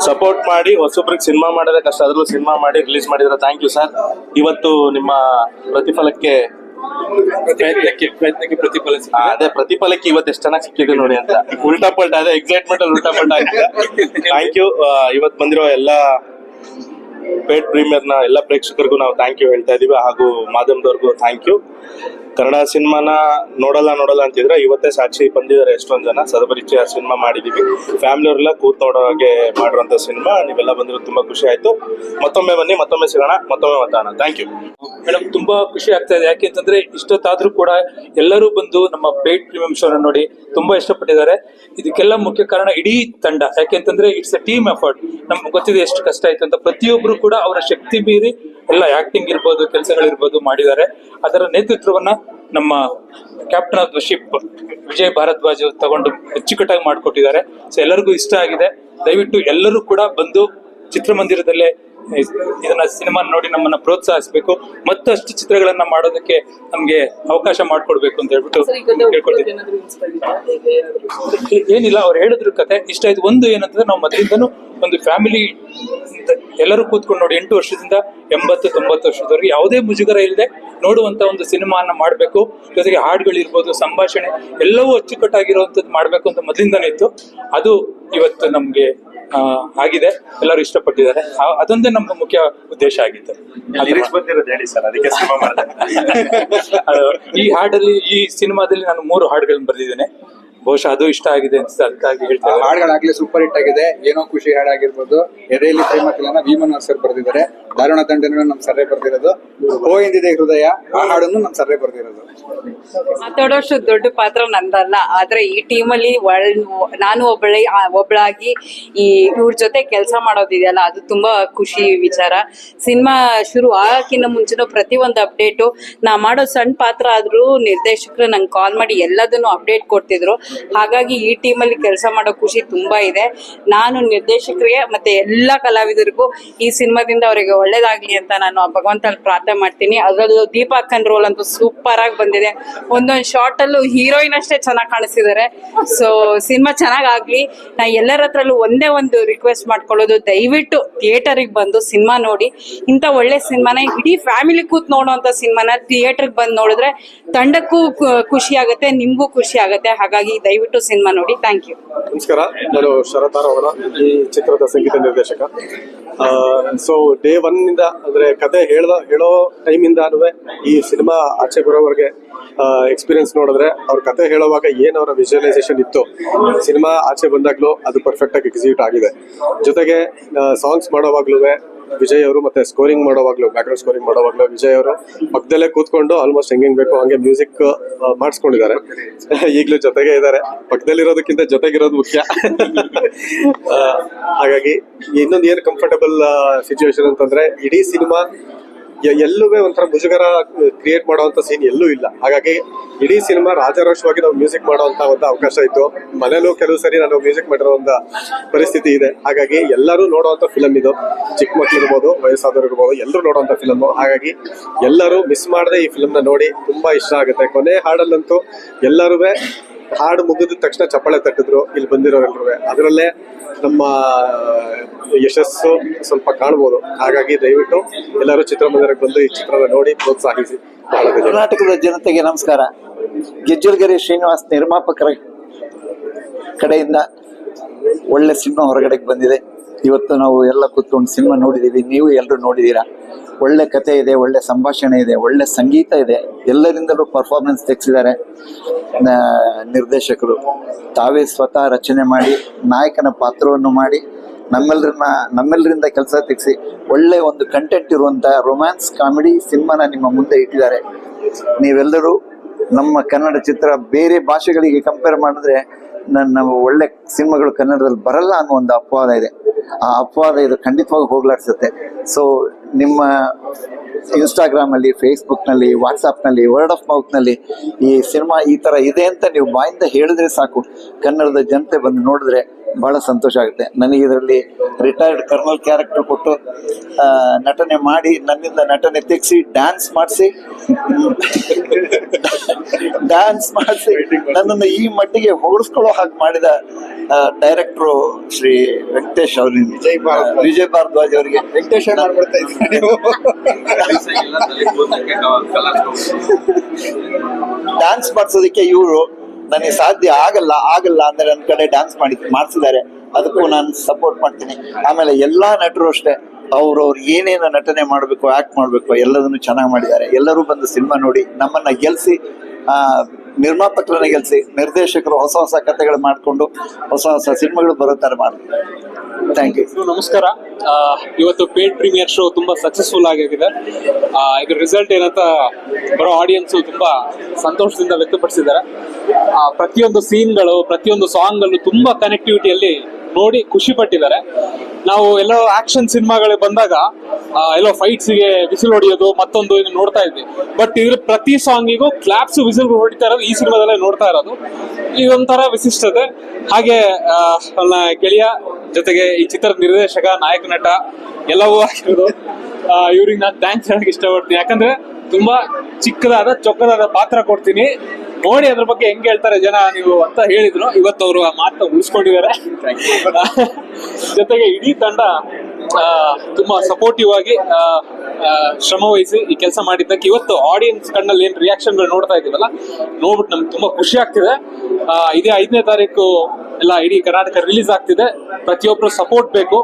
ಸಪೋರ್ಟ್ ಮಾಡಿ ಹೊಸೊಬ್ರಿಗೆ ಸಿನಿಮಾ ಮಾಡೋದೇ ಕಷ್ಟ ಅದ್ರಲ್ಲೂ ಸಿನಿಮಾ ಮಾಡಿ ರಿಲೀಸ್ ಮಾಡಿದ್ರೆ ಥ್ಯಾಂಕ್ ಯು ಸರ್ ಇವತ್ತು ನಿಮ್ಮ ಪ್ರತಿಫಲಕ್ಕೆ ಪ್ರಯತ್ನಕ್ಕೆ ಪ್ರಯತ್ನಕ್ಕೆ ಪ್ರತಿಫಲ ಅದೇ ಪ್ರತಿಫಲಕ್ಕೆ ಇವತ್ತು ಎಷ್ಟು ಚೆನ್ನಾಗಿ ಸಿಕ್ಕಿದೆ ನೋಡಿ ಅಂತ. ಉಲ್ಟಾ ಪಲ್ಟಾ ಅದೇ ಎಕ್ಸೈಟ್ಮೆಂಟ್ ಅಲ್ಲಿ ಉಲ್ಟಾ ಪಲ್ಟಾ ಥ್ಯಾಂಕ್ ಯು ಇವತ್ತು ಬಂದಿರೋ ಎಲ್ಲ ಪೇಟ್ ಪ್ರೀಮಿಯರ್ನ ಎಲ್ಲ ಪ್ರೇಕ್ಷಕರಿಗೂ ನಾವು ಥ್ಯಾಂಕ್ ಯು ಹೇಳ್ತಾ ಇದೀವಿ. ಹಾಗೂ ಮಾಧ್ಯಮದವ್ರಿಗೂ ಥ್ಯಾಂಕ್ ಯು ಕನ್ನಡ ಸಿನಿಮಾನ ನೋಡಲ್ಲ ನೋಡಲ್ಲ ಅಂತಿದ್ರೆ ಇವತ್ತೇ ಸಾಕ್ಷಿ ಬಂದಿದ್ದಾರೆ ಎಷ್ಟೊಂದು ಜನ. ಸದಪರಿಚಯ ಸಿನಿಮಾ ಮಾಡಿದೀವಿ. ಫ್ಯಾಮಿಲಿ ಅವರೆಲ್ಲ ಕೂತ್ ನೋಡೋ ಹಾಗೆ ಸಿನಿಮಾ. ನೀವೆಲ್ಲ ಬಂದಿರೋದು ತುಂಬಾ ಖುಷಿ ಆಯ್ತು. ಮತ್ತೊಮ್ಮೆ ಬನ್ನಿ, ಮತ್ತೊಮ್ಮೆ ಸಿಗೋಣ, ಮತ್ತೊಮ್ಮೆ ಮತಾನ ಥ್ಯಾಂಕ್ ಯು ಮೇಡಮ್, ತುಂಬಾ ಖುಷಿ ಆಗ್ತಾ ಇದೆ. ಯಾಕೆಂತಂದ್ರೆ ಇಷ್ಟೊತ್ತಾದ್ರೂ ಕೂಡ ಎಲ್ಲರೂ ಬಂದು ನಮ್ಮ ಪೇಟ್ ಪ್ರೀಮಿಯಂ ಶೋನ ನೋಡಿ ತುಂಬಾ ಇಷ್ಟಪಟ್ಟಿದ್ದಾರೆ. ಇದಕ್ಕೆಲ್ಲ ಮುಖ್ಯ ಕಾರಣ ಇಡೀ ತಂಡ. ಯಾಕೆಂತಂದ್ರೆ ಇಟ್ಸ್ ಅ ಟೀಮ್ ಎಫರ್ಟ್ ನಮ್ಗೆ ಗೊತ್ತಿದೆ ಎಷ್ಟು ಕಷ್ಟ ಆಯ್ತು ಅಂತ. ಪ್ರತಿಯೊಬ್ರು ಕೂಡ ಅವರ ಶಕ್ತಿ ಮೀರಿ ಎಲ್ಲ ಆಕ್ಟಿಂಗ್ ಇರ್ಬೋದು, ಕೆಲಸಗಳಿರ್ಬೋದು ಮಾಡಿದ್ದಾರೆ. ಅದರ ನೇತೃತ್ವವನ್ನ ನಮ್ಮ captain of the ship Vijay Bharadwaj ತಗೊಂಡು ಅಚ್ಚುಕಟ್ಟಾಗಿ ಮಾಡಿಕೊಟ್ಟಿದ್ದಾರೆ. ಸೊ ಎಲ್ಲರಿಗೂ ಇಷ್ಟ ಆಗಿದೆ. ದಯವಿಟ್ಟು ಎಲ್ಲರೂ ಕೂಡ ಬಂದು ಚಿತ್ರಮಂದಿರದಲ್ಲೇ ಇದನ್ನ ಸಿನಿಮಾ ನೋಡಿ ನಮ್ಮನ್ನ ಪ್ರೋತ್ಸಾಹಿಸಬೇಕು. ಮತ್ತಷ್ಟು ಚಿತ್ರಗಳನ್ನ ಮಾಡೋದಕ್ಕೆ ನಮ್ಗೆ ಅವಕಾಶ ಮಾಡ್ಕೊಡ್ಬೇಕು ಅಂತ ಹೇಳ್ಬಿಟ್ಟು ಕೇಳ್ಕೊಳ್ತೀವಿ ಏನಿಲ್ಲ ಅವ್ರು ಹೇಳಿದ್ರು ಕತೆ. ಇಷ್ಟ ಆಯ್ತು. ಒಂದು ಏನಂತಂದ್ರೆ ನಾವು ಮೊದಲಿಂದನೂ ಒಂದು ಫ್ಯಾಮಿಲಿ ಎಲ್ಲರೂ ಕೂತ್ಕೊಂಡು ನೋಡಿ ಎಂಟು ವರ್ಷದಿಂದ ಎಂಬತ್ತು ತೊಂಬತ್ತು ವರ್ಷದವರೆಗೆ ಯಾವುದೇ ಮುಜುಗರ ಇಲ್ಲದೆ ನೋಡುವಂತ ಒಂದು ಸಿನಿಮಾನ ಮಾಡಬೇಕು. ಜೊತೆಗೆ ಹಾಡುಗಳಿರ್ಬೋದು ಸಂಭಾಷಣೆ ಎಲ್ಲವೂ ಅಚ್ಚುಕಟ್ಟಾಗಿರುವಂಥದ್ದು ಮಾಡಬೇಕು ಅಂತ ಮೊದಲಿಂದನೇ ಇತ್ತು. ಅದು ಇವತ್ತು ನಮ್ಗೆ ಆಗಿದೆ. ಎಲ್ಲರೂ ಇಷ್ಟಪಟ್ಟಿದ್ದಾರೆ. ಆ- ಅದೊಂದೇ ನಮ್ಮ ಮುಖ್ಯ ಉದ್ದೇಶ ಆಗಿತ್ತು. ಲಿರಿಕ್ಸ್ ಬಂದಿರೋದು ಹೇಳಿ ಸರ್ ಅದಕ್ಕೆ ಸಿನಿಮಾ ಮಾಡಿದೆ. ಅದು ಈ ಹಾಡಲ್ಲಿ ಈ ಸಿನಿಮಾದಲ್ಲಿ ನಾನು ಮೂರು ಹಾಡುಗಳನ್ನ ಬರೆದಿದ್ದೇನೆ. ಬಹುಶಃ ಅದು ಇಷ್ಟ ಆಗಿದೆ ಅಂತ ಅದಕ್ಕಾಗಿ ಹೇಳ್ತಾರೆ. ಹಾಡುಗಳಾಗ್ಲಿ ಸೂಪರ್ ಹಿಟ್ ಆಗಿದೆ. ಏನೋ ಖುಷಿ ಹಾಡಾಗಿರ್ಬೋದು. ಎದೆಯಲ್ಲಿ ಪ್ರೇಮ ಕಿಲನ ಭೀಮನ್ ಸರ್ ಬರೆದಿದ್ದಾರೆ. ದಾರುಣ ದಂಡನ ನಮ್ ಸರ್ರೆ ಬರ್ದಿರೋದು. ಗೋವಿಂದಿದೆ ಹೃದಯ ಆ ಹಾಡನ್ನು ನಮ್ ಸರ್ರೆ ಬರ್ದಿರೋದು. ಮಾತಾಡೋಷ್ಟು ದೊಡ್ಡ ಪಾತ್ರ ನಂದಲ್ಲ. ಆದ್ರೆ ಈ ಟೀಮಲ್ಲಿ ಅಲ್ಲಿ ನಾನು ಒಬ್ಬಳೆ ಒಬ್ಬಳಾಗಿ ಈ ಇವ್ರ ಜೊತೆ ಕೆಲಸ ಮಾಡೋದಿದೆಯಲ್ಲ ಅದು ತುಂಬಾ ಖುಷಿ ವಿಚಾರ. ಸಿನಿಮಾ ಶುರು ಆಗಕ್ಕಿಂತ ಮುಂಚೆನೂ ಪ್ರತಿ ಒಂದು ಅಪ್ಡೇಟು ನಾ ಮಾಡೋ ಸಣ್ಣ ಪಾತ್ರ ಆದ್ರೂ ನಿರ್ದೇಶಕರು ನಂಗೆ ಕಾಲ್ ಮಾಡಿ ಎಲ್ಲದನ್ನು ಅಪ್ಡೇಟ್ ಕೊಡ್ತಿದ್ರು. ಹಾಗಾಗಿ ಈ ಟೀಮಲ್ಲಿ ಕೆಲಸ ಮಾಡೋ ಖುಷಿ ತುಂಬಾ ಇದೆ. ನಾನು ನಿರ್ದೇಶಕರಿಗೆ ಮತ್ತೆ ಎಲ್ಲ ಕಲಾವಿದರಿಗೂ ಈ ಸಿನಿಮಾದಿಂದ ಅವರಿಗೆ ಒಳ್ಳೇದಾಗ್ಲಿ ಅಂತ ನಾನು ಆ ಭಗವಂತಲ್ಲಿ ಪ್ರಾರ್ಥನೆ ಮಾಡ್ತೀನಿ. ಅದರಲ್ಲೂ ದೀಪಾ ಅಕ್ಕನ್ ರೋಲ್ ಅಂತೂ ಸೂಪರ್ ಆಗಿ ಬಂದಿದೆ. ಒಂದೊಂದು ಶಾರ್ಟ್ ಅಲ್ಲೂ ಹೀರೋಯಿನ್ ಅಷ್ಟೇ ಚೆನ್ನಾಗಿ ಕಾಣಿಸ್ತಿದ್ದಾರೆ ಸೊ ಸಿನಿಮಾ ಚೆನ್ನಾಗ್ ಆಗ್ಲಿ ನಾ ಎಲ್ಲರ ಹತ್ರಲ್ಲೂ ಒಂದೇ ಒಂದು ರಿಕ್ವೆಸ್ಟ್ ಮಾಡ್ಕೊಳ್ಳೋದು, ದಯವಿಟ್ಟು ಥಿಯೇಟರಿಗೆ ಬಂದು ಸಿನಿಮಾ ನೋಡಿ. ಇಂಥ ಒಳ್ಳೆ ಸಿನಿಮಾನ ಇಡೀ ಫ್ಯಾಮಿಲಿ ಕೂತ್ ನೋಡುವಂತ ಸಿನಿಮಾನ ಥಿಯೇಟರ್ಗೆ ಬಂದು ನೋಡಿದ್ರೆ ತಂಡಕ್ಕೂ ಖುಷಿ ಆಗುತ್ತೆ, ನಿಮ್ಗೂ ಖುಷಿ ಆಗುತ್ತೆ. ಹಾಗಾಗಿ ದಯವಿಟ್ಟು ಸಿನಿಮಾ ನೋಡಿ. ಥ್ಯಾಂಕ್ ಯು ನಮಸ್ಕಾರ. ನಾನು ಶರತ್ ಅವರ, ಈ ಚಿತ್ರದ ಸಂಗೀತ ನಿರ್ದೇಶಕ. ಸೊ ಡೇ ಒನ್ ಇಂದ ಅಂದ್ರೆ ಕತೆ ಹೇಳ್ದ ಹೇಳೋ ಟೈಮಿಂದಾನು ಈ ಸಿನಿಮಾ ಆಚೆ ಬರೋವರೆಗೆ ಎಕ್ಸ್ಪೀರಿಯನ್ಸ್ ನೋಡಿದ್ರೆ ಅವ್ರ ಕತೆ ಹೇಳುವಾಗ ಏನು ಅವರ ವಿಜುವಲೈಸೇಷನ್ ಇತ್ತು, ಸಿನಿಮಾ ಆಚೆ ಬಂದಾಗ್ಲೂ ಅದು ಪರ್ಫೆಕ್ಟ್ ಆಗಿ ಎಕ್ಸಿಕ್ಯೂಟ್ ಆಗಿದೆ. ಜೊತೆಗೆ ಸಾಂಗ್ಸ್ ಮಾಡೋವಾಗ್ಲೂ ವಿಜಯ್ ಅವರು ಮತ್ತೆ ಸ್ಕೋರಿಂಗ್ ಮಾಡೋವಾಗ್ಲೂ ಬ್ಯಾಕ್ಗ್ರೌಂಡ್ ಸ್ಕೋರಿಂಗ್ ಮಾಡೋವಾಗ್ಲೂ ವಿಜಯ್ ಅವರು ಪಕ್ಕದಲ್ಲೇ ಕೂತ್ಕೊಂಡು ಆಲ್ಮೋಸ್ಟ್ ಹೆಂಗೆ ಬೇಕು ಹಂಗೆ ಮ್ಯೂಸಿಕ್ ಮಾಡಿಸ್ಕೊಂಡಿದ್ದಾರೆ. ಈಗಲೂ ಜೊತೆಗೆ ಇದ್ದಾರೆ. ಪಕ್ಕದಲ್ಲಿರೋದಕ್ಕಿಂತ ಜೊತೆಗಿರೋದು ಮುಖ್ಯ. ಹಾಗಾಗಿ ಇನ್ನೊಂದು ಏನು ಕಂಫರ್ಟಬಲ್ ಸಿಚುವೇಶನ್ ಅಂತಂದ್ರೆ ಇಡೀ ಸಿನಿಮಾ ಎಲ್ಲೂ ಒಂಥರ ಮುಜುಗರ ಕ್ರಿಯೇಟ್ ಮಾಡುವಂತ ಸೀನ್ ಎಲ್ಲೂ ಇಲ್ಲ. ಹಾಗಾಗಿ ಇಡೀ ಸಿನಿಮಾ ರಾಜಾರೋಷವಾಗಿ ನಾವು ಮ್ಯೂಸಿಕ್ ಮಾಡುವಂತ ಒಂದು ಅವಕಾಶ ಇತ್ತು. ಮನೇಲೂ ಕೆಲವು ಸರಿ ನಾನು ಮ್ಯೂಸಿಕ್ ಮಾಡಿರೋ ಒಂದು ಪರಿಸ್ಥಿತಿ ಇದೆ. ಹಾಗಾಗಿ ಎಲ್ಲರೂ ನೋಡುವಂತ ಫಿಲಮ್ ಇದು. ಚಿಕ್ಕ ಮಕ್ಕಳು ಇರ್ಬೋದು, ವಯಸ್ಸಾದವರು ಇರ್ಬೋದು, ಎಲ್ಲರೂ ನೋಡುವಂತ ಫಿಲಮ್ ಹಾಗಾಗಿ ಎಲ್ಲರೂ ಮಿಸ್ ಮಾಡದೆ ಈ ಫಿಲಮ್ನ ನೋಡಿ ತುಂಬಾ ಇಷ್ಟ ಆಗುತ್ತೆ. ಕೊನೆ ಹಾಡಲ್ಲಂತೂ ಎಲ್ಲರೂ ಹಾಡು ಮುಗಿದ ತಕ್ಷಣ ಚಪ್ಪಾಳೆ ತಟ್ಟಿದ್ರು, ಇಲ್ಲಿ ಬಂದಿರೋರೆಲ್ಲರೂ ಅದರಲ್ಲೇ ನಮ್ಮ ಯಶಸ್ಸು ಸ್ವಲ್ಪ ಕಾಣ್ಬೋದು. ಹಾಗಾಗಿ ದಯವಿಟ್ಟು ಎಲ್ಲರೂ ಚಿತ್ರಮಂದಿರಕ್ಕೆ ಬಂದು ಈ ಚಿತ್ರನ ನೋಡಿ ಪ್ರೋತ್ಸಾಹಿಸಿ. ಕರ್ನಾಟಕದ ಜನತೆಗೆ ನಮಸ್ಕಾರ. ಗೆಜ್ಜಲ್ಗೆರೆ ಶ್ರೀನಿವಾಸ್ ನಿರ್ಮಾಪಕರ ಕಡೆಯಿಂದ ಒಳ್ಳೆ ಸಿನಿಮಾ ಹೊರಗಡೆಗೆ ಬಂದಿದೆ. ಇವತ್ತು ನಾವು ಎಲ್ಲ ಕೂತ್ಕೊಂಡು ಸಿನಿಮಾ ನೋಡಿದ್ದೀವಿ. ನೀವು ಎಲ್ಲರೂ ನೋಡಿದೀರಾ ಒಳ್ಳೆ ಕತೆ ಇದೆ, ಒಳ್ಳೆ ಸಂಭಾಷಣೆ ಇದೆ, ಒಳ್ಳೆ ಸಂಗೀತ ಇದೆ. ಎಲ್ಲರಿಂದಲೂ ಪರ್ಫಾರ್ಮೆನ್ಸ್ ತೆಗೆಸಿದ್ದಾರೆ ನಿರ್ದೇಶಕರು. ತಾವೇ ಸ್ವತಃ ರಚನೆ ಮಾಡಿ, ನಾಯಕನ ಪಾತ್ರವನ್ನು ಮಾಡಿ ನಮ್ಮೆಲ್ಲರನ್ನ ನಮ್ಮೆಲ್ಲರಿಂದ ಕೆಲಸ ತೆಗೆಸಿ, ಒಳ್ಳೆ ಒಂದು ಕಂಟೆಂಟ್ ಇರುವಂಥ ರೊಮ್ಯಾನ್ಸ್ ಕಾಮಿಡಿ ಸಿನಿಮಾನ ನಿಮ್ಮ ಮುಂದೆ ಇಟ್ಟಿದ್ದಾರೆ. ನೀವೆಲ್ಲರೂ ನಮ್ಮ ಕನ್ನಡ ಚಿತ್ರ ಬೇರೆ ಭಾಷೆಗಳಿಗೆ ಕಂಪೇರ್ ಮಾಡಿದ್ರೆ ನನ್ನ ಒಳ್ಳೆ ಸಿನಿಮಾಗಳು ಕನ್ನಡದಲ್ಲಿ ಬರಲ್ಲ ಅನ್ನೋ ಒಂದು ಅಪವಾದ ಇದೆ. ಆ ಅಪವಾದ ಇದು ಖಂಡಿತವಾಗಿ ಹೋಗ್ಲಾಡ್ಸುತ್ತೆ. ಸೊ ನಿಮ್ಮ ಇನ್ಸ್ಟಾಗ್ರಾಮಲ್ಲಿ ಅಲ್ಲಿ ಫೇಸ್ಬುಕ್ನಲ್ಲಿ ವಾಟ್ಸಾಪ್ನಲ್ಲಿ ವರ್ಡ್ ಆಫ್ ಮೌತ್ನಲ್ಲಿ ಈ ಸಿನಿಮಾ ಈ ತರ ಇದೆ ಅಂತ ನೀವು ಬಾಯಿಂದ ಹೇಳಿದ್ರೆ ಸಾಕು. ಕನ್ನಡದ ಜನತೆ ಬಂದು ನೋಡಿದ್ರೆ ಬಹಳ ಸಂತೋಷ ಆಗುತ್ತೆ. ನನಗೆ ಇದರಲ್ಲಿ ರಿಟೈರ್ಡ್ ಕರ್ನಲ್ ಕ್ಯಾರೆಕ್ಟರ್ ಕೊಟ್ಟು ನಟನೆ ಮಾಡಿ, ನನ್ನಿಂದ ನಟನೆ ತೆಗೆಸಿ ಡ್ಯಾನ್ಸ್ ಮಾಡಿಸಿ. ಡ್ಯಾನ್ಸ್ ಮಾಡಿಸಿ ನನ್ನನ್ನು ಈ ಮಟ್ಟಿಗೆ ಹೊಗಳಿಸ್ಕೊಳ್ಳೋ ಹಾಗೆ ಮಾಡಿದ ಡೈರೆಕ್ಟ್ರು ಶ್ರೀ ವೆಂಕಟೇಶ್ ಅವರು ವಿಜಯ್ ವಿಜಯ್ ಭಾರದ್ವಾಜ್ ಅವರಿಗೆ. ವೆಂಕಟೇಶ್ ಡ್ಯಾನ್ಸ್ ಮಾಡಿಸೋದಕ್ಕೆ ಇವರು ನನಗೆ ಸಾಧ್ಯ ಆಗಲ್ಲ ಆಗಲ್ಲ ಅಂದ್ರೆ ನನ್ನ ಕಡೆ ಡ್ಯಾನ್ಸ್ ಮಾಡಿ ಮಾಡಿಸಿದ್ದಾರೆ. ಅದಕ್ಕೂ ನಾನು ಸಪೋರ್ಟ್ ಮಾಡ್ತೀನಿ. ಆಮೇಲೆ ಎಲ್ಲಾ ನಟರು ಅಷ್ಟೇ ಅವ್ರವ್ರು ಏನೇನು ನಟನೆ ಮಾಡಬೇಕು ಆಕ್ಟ್ ಮಾಡಬೇಕು ಎಲ್ಲದನ್ನು ಚೆನ್ನಾಗಿ ಮಾಡಿದ್ದಾರೆ. ಎಲ್ಲರೂ ಬಂದು ಸಿನಿಮಾ ನೋಡಿ ನಮ್ಮನ್ನ ಗೆಲ್ಸಿ ನಿರ್ಮಾಪಕರನ್ನ ಗೆಲ್ಸಿ, ನಿರ್ದೇಶಕರು ಹೊಸ ಹೊಸ ಕಥೆಗಳು ಮಾಡಿಕೊಂಡು ಹೊಸ ಹೊಸ ಸಿನಿಮಾಗಳು ಬರೋ ಥರ ಮಾಡಿ. ಥ್ಯಾಂಕ್ ಯು ನಮಸ್ಕಾರ. ಇವತ್ತು ಪೇಡ್ ಪ್ರೀಮಿಯರ್ ಶೋ ತುಂಬಾ ಸಕ್ಸಸ್ಫುಲ್ ಆಗಿದೆ ಇದ್ರ ರಿಸಲ್ಟ್ ಏನಂತ ಬರೋ ಆಡಿಯನ್ಸ್ ತುಂಬಾ ಸಂತೋಷದಿಂದ ವ್ಯಕ್ತಪಡಿಸಿದ್ದಾರೆ. ಪ್ರತಿಯೊಂದು ಸೀನ್ಗಳು ಪ್ರತಿಯೊಂದು ಸಾಂಗ್ಗಳು ತುಂಬಾ ಕನೆಕ್ಟಿವಿಟಿಯಲ್ಲಿ ನೋಡಿ ಖುಷಿ ಪಟ್ಟಿದ್ದಾರೆ. ನಾವು ಎಲ್ಲೋ ಆಕ್ಷನ್ ಸಿನಿಮಾಗಳು ಬಂದಾಗ ಎಲ್ಲೋ ಎಲ್ಲೋ ಫೈಟ್ಸ್ಗೆ ವಿಸಿಲ್ ಹೊಡಿಯೋದು ಮತ್ತೊಂದು ಇದು ನೋಡ್ತಾ ಇದ್ವಿ. ಬಟ್ ಇದ್ರ ಪ್ರತಿ ಸಾಂಗಿಗೂ ಕ್ಲಾಪ್ಸ್ ವಿಸಿಲ್ ಹೊಡಿತಾ ಇರೋದು ಈ ಸಿನಿಮಾದಲ್ಲೇ ನೋಡ್ತಾ ಇರೋದು. ಇದೊಂಥರ ವಿಶಿಷ್ಟತೆ. ಹಾಗೆ ನನ್ನ ಗೆಳೆಯ ಜೊತೆಗೆ ಈ ಚಿತ್ರದ ನಿರ್ದೇಶಕ, ನಾಯಕ ನಟ ಎಲ್ಲವೂ ಆಗಿರೋದು. ಇವ್ರಿಗೆ ನಾನು ಥ್ಯಾಂಕ್ಸ್ ಹೇಳಕ್ ಇಷ್ಟಪಡ್ತೀನಿ. ಯಾಕಂದ್ರೆ ತುಂಬಾ ಚಿಕ್ಕದಾದ, ಚೊಕ್ಕದಾದ ಪಾತ್ರ ಕೊಡ್ತೀನಿ. ನೋಡಿ ಅದ್ರ ಬಗ್ಗೆ ಹೆಂಗ್ ಹೇಳ್ತಾರೆ ಜನ ನೀವು ಅಂತ ಹೇಳಿದ್ರು. ಇವತ್ತು ಅವರು ಆ ಮಾತನ್ನ ಉಳಿಸ್ಕೊಂಡಿದ್ದಾರೆ. ಜೊತೆಗೆ ಇಡೀ ತಂಡ ತುಂಬಾ ಸಪೋರ್ಟಿವ್ ಆಗಿ ಶ್ರಮ ವಹಿಸಿ ಈ ಕೆಲಸ ಮಾಡಿದ್ದಕ್ಕೆ ಇವತ್ತು ಆಡಿಯನ್ಸ್ ಕಣ್ಣಲ್ಲಿ ಏನ್ ರಿಯಾಕ್ಷನ್ಗಳು ನೋಡ್ತಾ ಇದೀವಲ್ಲ, ನೋಡ್ಬಿಟ್ಟು ನಮ್ಗೆ ತುಂಬಾ ಖುಷಿ ಆಗ್ತಿದೆ. ಇದೇ ಐದನೇ ತಾರೀಕು ಎಲ್ಲ ಇಡೀ ಕರ್ನಾಟಕ ರಿಲೀಸ್ ಆಗ್ತಿದೆ. ಪ್ರತಿಯೊಬ್ರು ಸಪೋರ್ಟ್ ಬೇಕು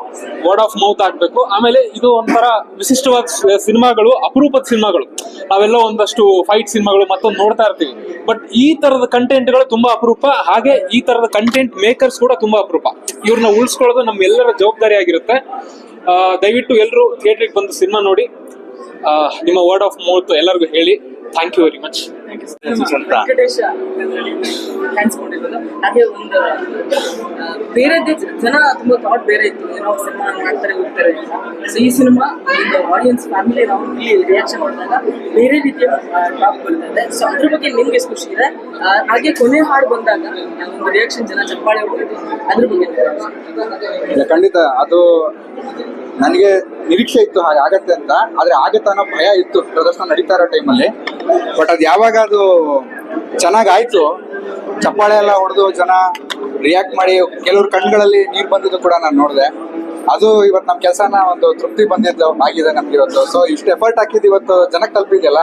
ವರ್ಡ್ ಆಫ್ ಮೌತ್ ಆಗ್ಬೇಕು. ಆಮೇಲೆ ಇದು ಒಂಥರ ವಿಶಿಷ್ಟವಾದ ಸಿನಿಮಾಗಳು, ಅಪರೂಪದ ಸಿನಿಮಾಗಳು. ನಾವೆಲ್ಲ ಒಂದಷ್ಟು ಫೈಟ್ ಸಿನಿಮಾಗಳು ಮತ್ತೊಂದು ನೋಡ್ತಾ ಇರ್ತೀವಿ. ಬಟ್ ಈ ತರದ ಕಂಟೆಂಟ್ಗಳು ತುಂಬಾ ಅಪರೂಪ. ಹಾಗೆ ಈ ತರದ ಕಂಟೆಂಟ್ ಮೇಕರ್ಸ್ ಕೂಡ ತುಂಬಾ ಅಪರೂಪ. ಇವ್ರನ್ನ ಉಳಿಸ್ಕೊಳ್ಳೋದು ನಮ್ಮೆಲ್ಲರ ಜವಾಬ್ದಾರಿ ಆಗಿರುತ್ತೆ. ದಯವಿಟ್ಟು ಎಲ್ಲರೂ ಥಿಯೇಟ್ರಿಗೆ ಬಂದು ಸಿನಿಮಾ ನೋಡಿ. ನಿಮ್ಮ ವರ್ಡ್ ಆಫ್ ಮೌತ್ ಎಲ್ಲರಿಗೂ ಹೇಳಿ. ಥ್ಯಾಂಕ್ ಯು ವೆರಿ ಮಚ್ ಹಾಗೆ ಒಂದು ಬೇರೆ ಬೇರೆದ್ದೇ ಜನ ತುಂಬಾ ಥಾಟ್ ಬೇರೆ ಇತ್ತು. ಏನೋ ಸಿನಿಮಾ ಮಾಡ್ತಾರೆ ಹೋಗ್ತಾರೆ ಸೊ ಈ ಸಿನಿಮಾ ಒಂದು ಆಡಿಯನ್ಸ್ ಫ್ಯಾಮಿಲಿ ನಾವು ರಿಯಾಕ್ಷನ್ ಮಾಡಿದಾಗ ಬೇರೆ ರೀತಿಯ ಟಾಪ್ ಬರ್ತದೆ ಸೊ ಅದ್ರ ಬಗ್ಗೆ ನಿಮ್ಗೆ ಎಷ್ಟು ಖುಷಿ ಇದೆ. ಹಾಗೆ ಕೊನೆ ಹಾಡು ಬಂದಾಗ ಒಂದು ರಿಯಾಕ್ಷನ್ ಜನ ಚಪ್ಪಾಳೆ ಹೋಗುತ್ತೆ ಅದ್ರ ಬಗ್ಗೆ ಇಲ್ಲ ಖಂಡಿತ. ಅದು ನನಗೆ ನಿರೀಕ್ಷೆ ಇತ್ತು ಹಾಗೆ ಆಗತ್ತೆ ಅಂತ. ಆದ್ರೆ ಆಗತ್ತೆ ಅನ್ನೋ ಭಯ ಇತ್ತು. ಪ್ರದರ್ಶನ ನಡೀತಾ ಇರೋ ಟೈಮಲ್ಲಿ ಬಟ್ ಅದು ಯಾವಾಗ ಅದು ಚೆನ್ನಾಗ್ ಆಯ್ತು, ಚಪ್ಪಾಳೆ ಎಲ್ಲ ಹೊಡೆದು ಜನ ರಿಯಾಕ್ಟ್ ಮಾಡಿ ಕೆಲವ್ರ ಕಣ್ಗಳಲ್ಲಿ ನೀರು ಬಂದಿದ್ದು ಕೂಡ ನಾನು ನೋಡಿದೆ. ಅದು ಇವತ್ತು ನಮ್ಮ ಕೆಲಸನ ಒಂದು ತೃಪ್ತಿ ಬಂದಿದ್ದು ಆಗಿದೆ ನಮ್ಗೆ ಇವತ್ತು. ಸೊ ಇಷ್ಟು ಎಫರ್ಟ್ ಹಾಕಿದ್ದು ಇವತ್ತು ಜನಕ್ಕೆ ತಲುಪಿದೆಯಲ್ಲ.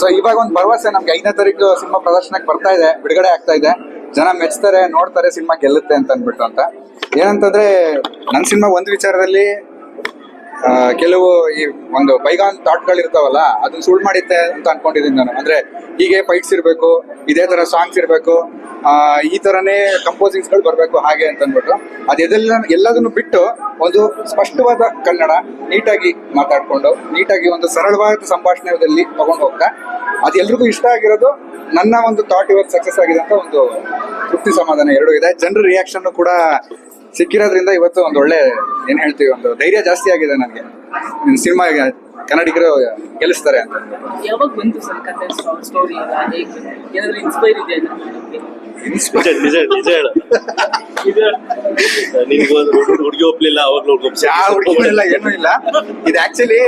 ಸೊ ಇವಾಗ ಒಂದು ಭರವಸೆ ನಮ್ಗೆ ಐದನೇ ತಾರೀಕು ಸಿನಿಮಾ ಪ್ರದರ್ಶನಕ್ಕೆ ಬರ್ತಾ ಇದೆ, ಬಿಡುಗಡೆ ಆಗ್ತಾ ಇದೆ. ಜನ ಮೆಚ್ತಾರೆ, ನೋಡ್ತಾರೆ ಸಿನಿಮಾ ಗೆಲ್ಲುತ್ತೆ ಅಂತ ಅಂದ್ಬಿಟ್ಟು ಅಂತ. ಏನಂತಂದ್ರೆ ನನ್ನ ಸಿನಿಮಾ ಒಂದು ವಿಚಾರದಲ್ಲಿ ಕೆಲವು ಈ ಒಂದು ಬೈಗಾನ್ ಥಾಟ್ಗಳು ಇರ್ತಾವಲ್ಲ, ಅದನ್ನ ಸುಳ್ಳು ಮಾಡಿತ್ತೆ ಅಂತ ಅನ್ಕೊಂಡಿದ್ದೀನಿ ನಾನು. ಅಂದ್ರೆ ಹೀಗೆ ಫೈಟ್ಸ್ ಇರಬೇಕು, ಇದೇ ತರ ಸಾಂಗ್ಸ್ ಇರಬೇಕು ಈ ತರನೇ ಕಂಪೋಸಿಂಗ್ಸ್ಗಳು ಬರಬೇಕು ಹಾಗೆ ಅಂತ ಅಂದ್ಬಿಟ್ಟು. ಅದೆಲ್ಲ ಎಲ್ಲದನ್ನು ಬಿಟ್ಟು ಒಂದು ಸ್ಪಷ್ಟವಾದ ಕನ್ನಡ ನೀಟಾಗಿ ಮಾತಾಡ್ಕೊಂಡು, ನೀಟಾಗಿ ಒಂದು ಸರಳವಾದ ಸಂಭಾಷಣೆಯಲ್ಲಿ ತಗೊಂಡು ಹೋಗ್ತಾ ಅದೆಲ್ರಿಗೂ ಇಷ್ಟ ಆಗಿರೋದು ನನ್ನ ಒಂದು ಥಾಟ್ ಇವತ್ತು ಸಕ್ಸಸ್ ಆಗಿದೆ ಅಂತ ಒಂದು ತೃಪ್ತಿ ಸಮಾಧಾನ ಎರಡೂ ಇದೆ. ಜನರ ರಿಯಾಕ್ಷನ್ ಕೂಡ ಸಿಕ್ಕಿರೋದ್ರಿಂದ ಇವತ್ತು ಒಂದು ಒಳ್ಳೆ ಏನ್ ಹೇಳ್ತೀವಿ ಒಂದು ಧೈರ್ಯ ಜಾಸ್ತಿ ಆಗಿದೆ ನನಗೆ. ಸಿನಿಮಾ ಕನ್ನಡಿಗರು ಗೆಲ್ಲಿಸ್ತಾರೆ ಅಂತ. ಯಾವಾಗ ಬಂತು ಸರ್ ಕತೆ ಸ್ಟೋರಿ ಎಲ್ಲ ಹೇಗೆ ಏನಾದ್ರು ಇನ್ಸ್ಪೈರ್ ಇದೆ ನಿಜ ನಿಜ ನಿಜ ಹೇಳು. ನಿನ್ಗೆ ಒಂದು ಹುಡುಗಿ ಒಪ್ಲಿಲ್ಲ ಅವಾಗ್ಲೂ ಹುಡುಗಿಲ್ಲ ಏನೂ ಇಲ್ಲ. ಇದು ಆಕ್ಚುಲಿ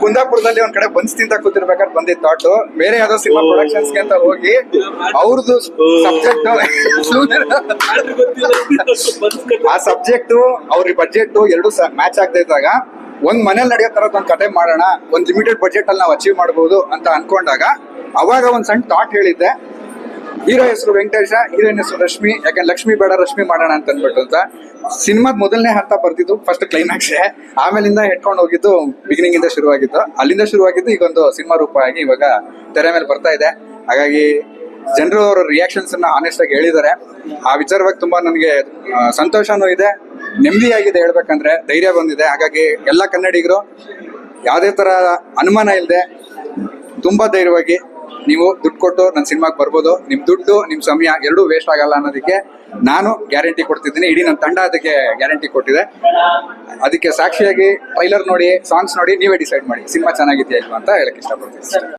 ಕುಂದಾಪುರದಲ್ಲಿ ಒಂದ್ ಕಡೆ ಬನ್ಸ್ ತಿಂತ ಕೂತಿರ್ಬೇಕಾದ್ರೆ ಬಂದಿದ್ ಥಾಟ್ ಬೇರೆ ಯಾವ್ದೋ ಸಿನಿಮಾ ಪ್ರೊಡಕ್ಷನ್ಸ್ ಅಂತ ಹೋಗಿ ಅವ್ರದ್ದು ಸಬ್ಜೆಕ್ಟ್ ಆ ಸಬ್ಜೆಕ್ಟ್ ಅವ್ರ ಬಜೆಟ್ ಎರಡು ಮ್ಯಾಚ್ ಆಗದೆ ಇದ್ದಾಗ ಒಂದ್ ಮನೇಲಿ ನಡೆಯೋ ತರದ್ ಒಂದ್ ಕತೆ ಮಾಡೋಣ ಒಂದ್ ಲಿಮಿಟೆಡ್ ಬಜೆಟ್ ಅಲ್ಲಿ ನಾವು ಅಚೀವ್ ಮಾಡಬಹುದು ಅಂತ ಅನ್ಕೊಂಡಾಗ ಅವಾಗ ಒಂದ್ ಸಣ್ಣ ಥಾಟ್ ಹೇಳಿದ್ದೆ. ಹೀರೋ ಹೆಸರು ವೆಂಕಟೇಶ, ಹೀರೋಯಿನ್ ಹೆಸರು ರಶ್ಮಿ ಯಾಕಂದ್ರೆ ಲಕ್ಷ್ಮಿ ಬೇಡ, ರಶ್ಮಿ ಮಾಡೋಣ ಅಂತ ಅಂದ್ಬಿಟ್ಟು ಅಂತ. ಸಿನಿಮಾದ ಮೊದಲನೇ ಹಂತ ಬರ್ತಿತ್ತು ಫಸ್ಟ್ ಕ್ಲೈಮ್ಯಾಕ್ಸ್ ಆಮೇಲಿಂದ ಹೆಟ್ಕೊಂಡು ಹೋಗಿದ್ದು ಬಿಗಿನಿಂಗ್ ಇಂದ ಶುರುವಾಗಿತ್ತು. ಅಲ್ಲಿಂದ ಶುರುವಾಗಿದ್ದು ಈಗ ಒಂದು ಸಿನಿಮಾ ರೂಪ ಆಗಿ ಇವಾಗ ತೆರೆ ಮೇಲೆ ಬರ್ತಾ ಇದೆ. ಹಾಗಾಗಿ ಜನರು ಅವರ ರಿಯಾಕ್ಷನ್ಸ್ ಅನ್ನ ಆನೆಸ್ಟ್ ಆಗಿ ಹೇಳಿದ್ದಾರೆ. ಆ ವಿಚಾರವಾಗಿ ತುಂಬಾ ನನಗೆ ಸಂತೋಷನೂ ಇದೆ, ನೆಮ್ಮದಿಯಾಗಿದೆ ಹೇಳ್ಬೇಕಂದ್ರೆ, ಧೈರ್ಯ ಬಂದಿದೆ. ಹಾಗಾಗಿ ಎಲ್ಲ ಕನ್ನಡಿಗರು ಯಾವುದೇ ತರ ಅನುಮಾನ ಇಲ್ಲದೆ ತುಂಬಾ ಧೈರ್ಯವಾಗಿ ನೀವು ದುಡ್ಡು ಕೊಟ್ಟು ನನ್ನ ಸಿನಿಮಾಗೆ ಬರ್ಬೋದು, ನಿಮ್ ದುಡ್ಡು, ನಿಮ್ ಸಮಯ ಎರಡೂ ವೇಸ್ಟ್ ಆಗಲ್ಲ ಅನ್ನೋದಕ್ಕೆ ನಾನು ಗ್ಯಾರಂಟಿ ಕೊಡ್ತಿದ್ದೀನಿ. ಇಡೀ ನನ್ನ ತಂಡ ಅದಕ್ಕೆ ಗ್ಯಾರಂಟಿ ಕೊಟ್ಟಿದೆ. ಅದಕ್ಕೆ ಸಾಕ್ಷಿಯಾಗಿ ಟ್ರೈಲರ್ ನೋಡಿ ಸಾಂಗ್ಸ್ ನೋಡಿ ನೀವೇ ಡಿಸೈಡ್ ಮಾಡಿ. ಸಿನಿಮಾ ಚೆನ್ನಾಗಿದೆಯಾ ಇಲ್ವಾ ಅಂತ ಹೇಳಕ್ ಇಷ್ಟಪಡ್ತೀನಿ.